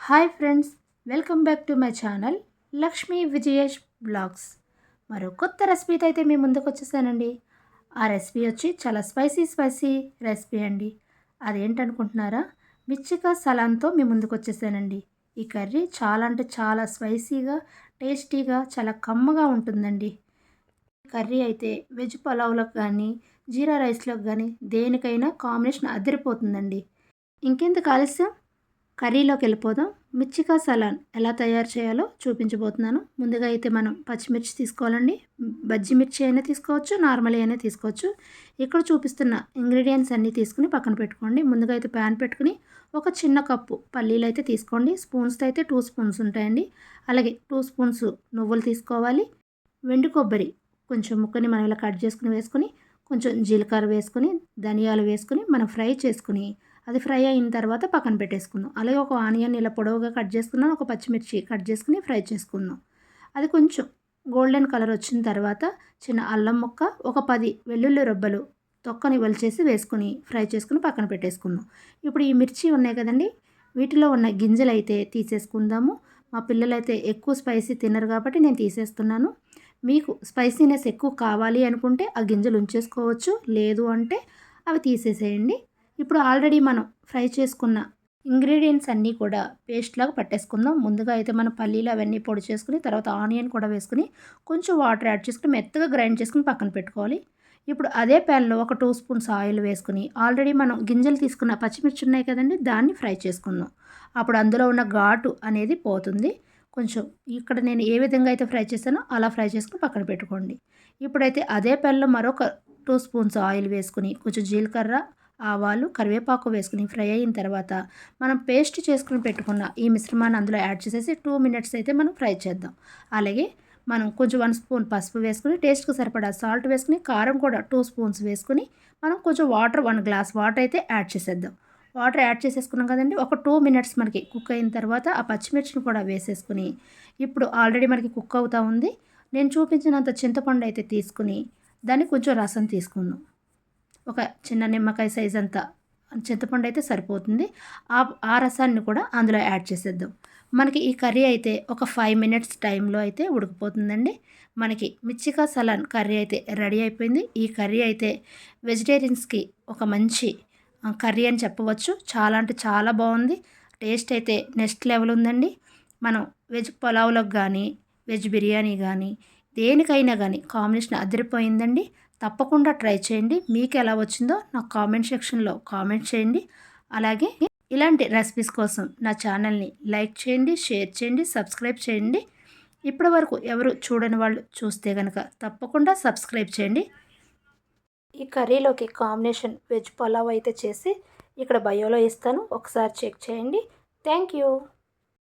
Hi friends welcome back to my channel Lakshmi Vijayesh blogs. మరో కొత్త రెసిపీతో అయితే మీ ముందుకు వచ్చేసానండి. ఆ రెసిపీ వచ్చి చాలా స్పైసీ స్పైసీ రెసిపీ అండి. అదేంటనుకుంటున్నారా? మిర్చిగా సలాన్తో మీ ముందుకు వచ్చేసానండి. ఈ కర్రీ చాలా అంటే చాలా స్పైసీగా టేస్టీగా చాలా కమ్మగా ఉంటుందండి. కర్రీ అయితే వెజ్ పలావ్లకు కానీ జీరా రైస్లోకి కానీ దేనికైనా కాంబినేషన్ అదిరిపోతుందండి. ఇంకెందుకు ఆలస్యం? కర్రీలోకి వెళ్ళిపోదాం మిర్చికా సలాన్ ఎలా తయారు చేయాలో చూపించబోతున్నాను. ముందుగా అయితే మనం పచ్చిమిర్చి తీసుకోవాలండి. బజ్జి మిర్చి అయినా తీసుకోవచ్చు నార్మల్ అయినా తీసుకోవచ్చు. ఇక్కడ చూపిస్తున్న ఇంగ్రీడియంట్స్ అన్నీ తీసుకుని పక్కన పెట్టుకోండి. ముందుగా అయితే ప్యాన్ పెట్టుకుని ఒక చిన్న కప్పు పల్లీలు అయితే తీసుకోండి. స్పూన్స్తో అయితే టూ స్పూన్స్ ఉంటాయండి. అలాగే టూ స్పూన్స్ నువ్వులు తీసుకోవాలి. వెండి కొబ్బరి కొంచెం ముక్కని మనం ఇలా కట్ చేసుకుని వేసుకుని కొంచెం జీలకర్ర వేసుకొని ధనియాలు వేసుకొని మనం ఫ్రై చేసుకుని అది ఫ్రై అయిన తర్వాత పక్కన పెట్టేసుకుందాం. అలాగే ఒక ఆనియన్ ఇలా పొడవుగా కట్ చేసుకున్నాను ఒక పచ్చిమిర్చి కట్ చేసుకుని ఫ్రై చేసుకుందాం. అది కొంచెం గోల్డెన్ కలర్ వచ్చిన తర్వాత చిన్న అల్లం ముక్క ఒక పది వెల్లుల్లి రొబ్బలు తొక్కని వలిచేసి వేసుకుని ఫ్రై చేసుకుని పక్కన పెట్టేసుకుందాం. ఇప్పుడు ఈ మిర్చి ఉన్నాయి కదండి వీటిలో ఉన్న గింజలు అయితే తీసేసుకుందాము. మా పిల్లలైతే ఎక్కువ స్పైసీ తినరు కాబట్టి నేను తీసేస్తున్నాను. మీకు స్పైసీనెస్ ఎక్కువ కావాలి అనుకుంటే ఆ గింజలు ఉంచేసుకోవచ్చు లేదు అంటే అవి తీసేసేయండి. ఇప్పుడు ఆల్రెడీ మనం ఫ్రై చేసుకున్న ఇంగ్రీడియంట్స్ అన్నీ కూడా పేస్ట్ లాగా పట్టేసుకుందాం. ముందుగా అయితే మనం పల్లీలు అవన్నీ పొడి చేసుకుని తర్వాత ఆనియన్ కూడా వేసుకుని కొంచెం వాటర్ యాడ్ చేసుకుని మెత్తగా గ్రైండ్ చేసుకుని పక్కన పెట్టుకోవాలి. ఇప్పుడు అదే ప్యాన్లో ఒక టూ స్పూన్స్ ఆయిల్ వేసుకుని ఆల్రెడీ మనం గింజలు తీసుకున్న పచ్చిమిర్చి ఉన్నాయి కదండి దాన్ని ఫ్రై చేసుకుందాం. అప్పుడు అందులో ఉన్న ఘాటు అనేది పోతుంది. కొంచెం ఇక్కడ నేను ఏ విధంగా అయితే ఫ్రై చేశానో అలా ఫ్రై చేసుకుని పక్కన పెట్టుకోండి. ఇప్పుడైతే అదే ప్యాన్లో మరొక టూ స్పూన్స్ ఆయిల్ వేసుకుని కొంచెం జీలకర్ర ఆవాలు కరివేపాకు వేసుకుని ఫ్రై అయిన తర్వాత మనం పేస్ట్ చేసుకుని పెట్టుకున్న ఈ మిశ్రమాన్ని అందులో యాడ్ చేసేసి టూ మినిట్స్ అయితే మనం ఫ్రై చేద్దాం. అలాగే మనం కొంచెం వన్ స్పూన్ పసుపు వేసుకుని టేస్ట్కి సరిపడా సాల్ట్ వేసుకుని కారం కూడా టూ స్పూన్స్ వేసుకుని మనం కొంచెం వాటర్ వన్ గ్లాస్ వాటర్ అయితే యాడ్ చేసేద్దాం. వాటర్ యాడ్ చేసేసుకున్నాం కదండి ఒక టూ మినిట్స్ మనకి కుక్ అయిన తర్వాత ఆ పచ్చిమిర్చిని కూడా వేసేసుకుని ఇప్పుడు ఆల్రెడీ మనకి కుక్ అవుతూ ఉంది. నేను చూపించినంత చింతపండు అయితే తీసుకుని దాన్ని కొంచెం రసం తీసుకుందాం. ఒక చిన్న నిమ్మకాయ సైజ్ అంతా చింతపండు అయితే సరిపోతుంది. ఆ ఆ రసాన్ని కూడా అందులో యాడ్ చేసేద్దాం. మనకి ఈ కర్రీ అయితే ఒక ఫైవ్ మినిట్స్ టైంలో అయితే ఉడికిపోతుందండి. మనకి మిర్చికా సలాన్ కర్రీ అయితే రెడీ అయిపోయింది. ఈ కర్రీ అయితే వెజిటేరియన్స్కి ఒక మంచి కర్రీ అని చెప్పవచ్చు. చాలా అంటే చాలా బాగుంది. టేస్ట్ అయితే నెక్స్ట్ లెవెల్ ఉందండి. మనం వెజ్ పులావ్లకు కానీ వెజ్ బిర్యానీ కానీ దేనికైనా కానీ కాంబినేషన్ అదిరిపోయిందండి. తప్పకుండా ట్రై చేయండి. మీకు ఎలా వచ్చిందో నాకు కామెంట్ సెక్షన్లో కామెంట్ చేయండి. అలాగే ఇలాంటి రెసిపీస్ కోసం నా ఛానల్ని లైక్ చేయండి షేర్ చేయండి సబ్స్క్రైబ్ చేయండి. ఇప్పటి వరకు ఎవరు చూడని వాళ్ళు చూస్తే కనుక తప్పకుండా సబ్స్క్రైబ్ చేయండి. ఈ కర్రీలోకి కాంబినేషన్ వెజ్ పలావ్ అయితే చేసి ఇక్కడ బయోలో ఇస్తాను. ఒకసారి చెక్ చేయండి. Thank you.